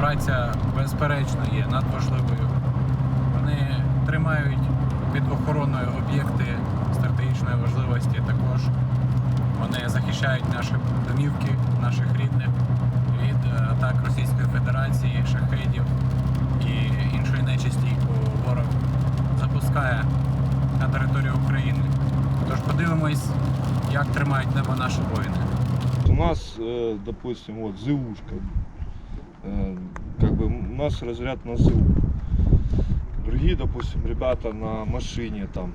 співпраця безперечно є надважливою. Вони тримають під охороною об'єкти стратегічної важливості. Також вони захищають наші домівки, наших рідних від е, атак Російської Федерації, шахедів і іншої нечисті, яку ворог запускає на територію України. Тож подивимось, як тримають небо наші воїни. У нас, э, допустим, вот ЗУшка. Э, Как бы у нас разряд на ЗУ. Другие, допустим, ребята на машине, там,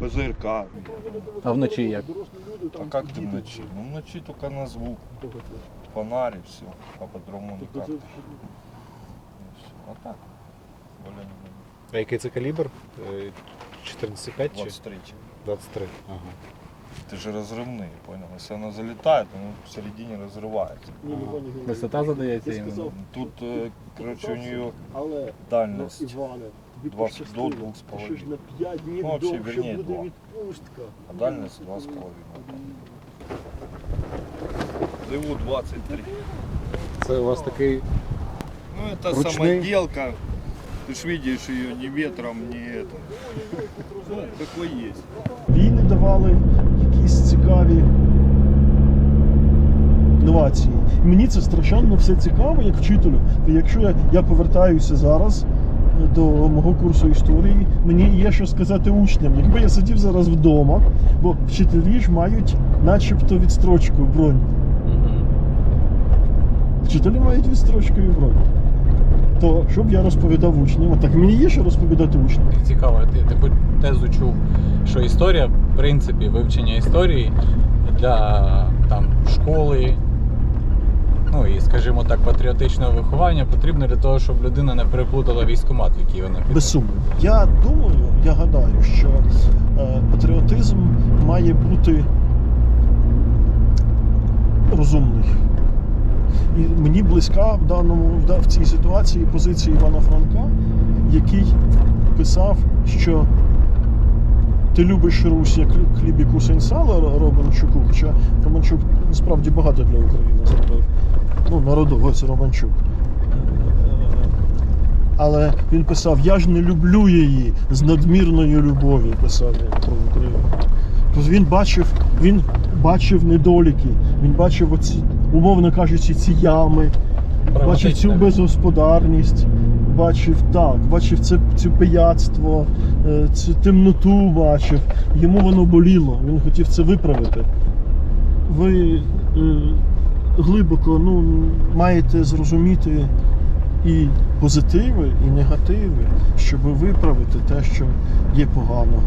ПЗРК. А вночі як? А как ты в ночи? Ну, в ночи только на звук. Фонарь и все. А по-другому никак. И всё. А так, более А який це калібр? Е, 14,5 чи 23. 23? Ага. Ты же разрывные, понял? Если она залетает, она в середине разрывается. Висота задається іменно. Тут, э, короче, у нее Але ну, дальность. Іване, тобі Два- пощастило. до двох з Ти Що ж половиною. на 5 днів Ну, вообще, довше вернее, буде два. відпустка. А дальность 2,5. ЗУ 23. Це у вас такий Ну это Ручный? самоделка. Ты ж видишь ее ни ветром, ни это. Ну, какой есть. Війни давали якісь цікаві інновації. І мені це страшенно все цікаво, як вчителю. То якщо я, я повертаюся зараз е, до мого курсу історії, мені є що сказати учням. Якби я сидів зараз вдома, бо вчителі ж мають начебто відстрочку бронь. Вчителі мають відстрочку і бронь. То що б я розповідав учням? Так мені є що розповідати учням. Цікаво, ти таку тезу чув, що історія, в принципі, вивчення історії для там, школи, ну і, скажімо так, патріотичного виховання потрібно для того, щоб людина не переплутала військкомат, в який вона піде. Без сумніву. Я думаю, я гадаю, що е, патріотизм має бути розумний. І мені близька в даному в цій ситуації позиція Івана Франка, який писав, що ти любиш Русь як хліб- і кусень сала Романчуку, хоча Романчук насправді багато для України зробив. Ну, народово це Романчук. Але він писав: Я ж не люблю її з надмірною любов'ю, писав він про Україну. Тобто він бачив, він бачив недоліки, він бачив оці, умовно кажучи, ці ями, бачив цю безгосподарність, бачив так, бачив це цю пияцтво, е, цю темноту бачив. Йому воно боліло, він хотів це виправити. Ви е, глибоко ну, маєте зрозуміти і позитиви, і негативи, щоб виправити те, що є поганого.